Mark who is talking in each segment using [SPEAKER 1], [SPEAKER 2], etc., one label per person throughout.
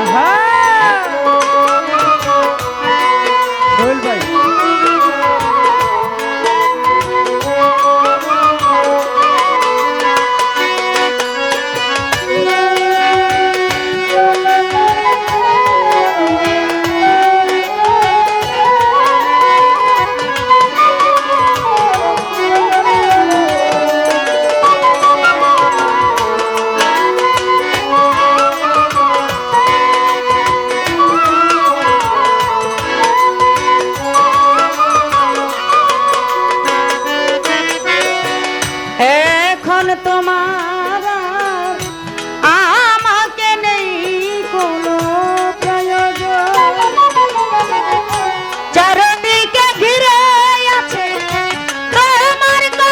[SPEAKER 1] Uh-huh. যখন তোমার আমাকে নেই কোনো প্রয়োজন। চারদিকে ঘিরে আছে তোমার তো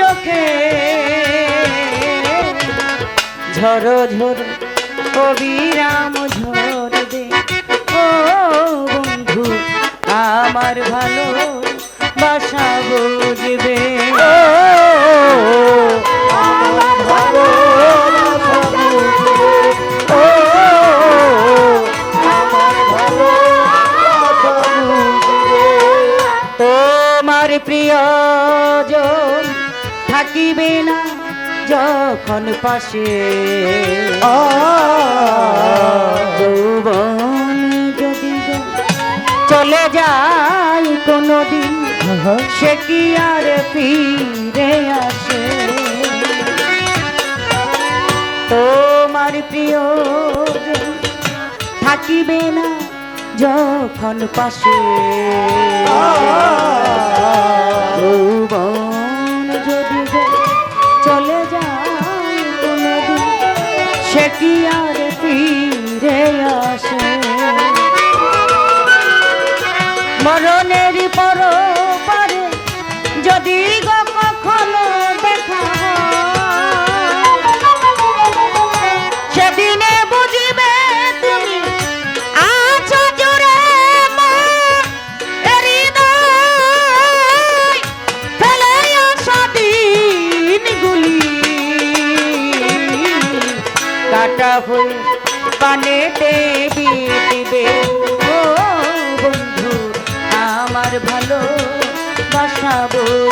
[SPEAKER 1] চোখে। ঝরো ঝরো কবিরাম ঝর বন্ধু আমার ভালো বাসা বুঝবে। তোমার প্রিয়জন থাকিবে না যখন পাশে। যৌবন চলে যায় কোনদিন, সে কি আর ফিরে আসে? তোমার প্রিয় থাকিবে না যখন পাশে যদি চলে যায় কোনদিন, সে কি আর ফিরে আসে? মরণের পর পারে যদি গো কখনো দেখা সেদিনে বুঝিবে তুমি আছো জুড়ে ফেলে আসা দিনগুলি। কাটা হয়ে পানেতে বিদিবে ও বাসা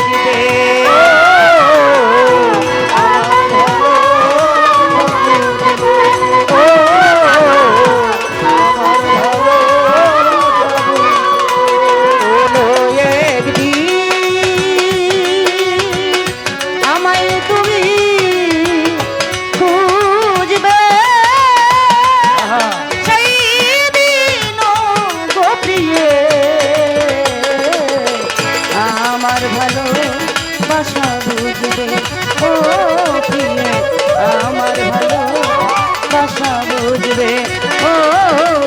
[SPEAKER 1] বুঝবে ও,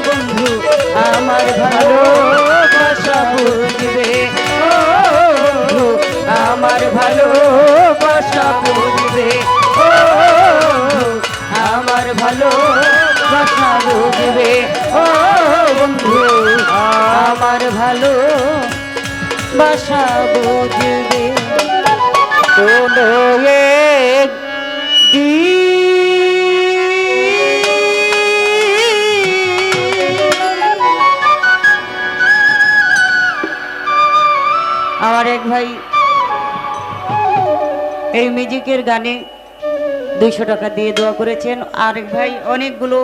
[SPEAKER 1] বন্ধু, আমার ভালো বাসা বুঝবে। ও, বন্ধু, আমার ভালো বাসা বুঝবে। ও, আমার ভালো বাসা বুঝবে। ও, বন্ধু, আমার ভালো বাসা বুঝবে এক আমার এক ভাই এই মিউজিকের গানে দুইশো টাকা দিয়ে দোয়া করেছেন। আরেক ভাই অনেকগুলো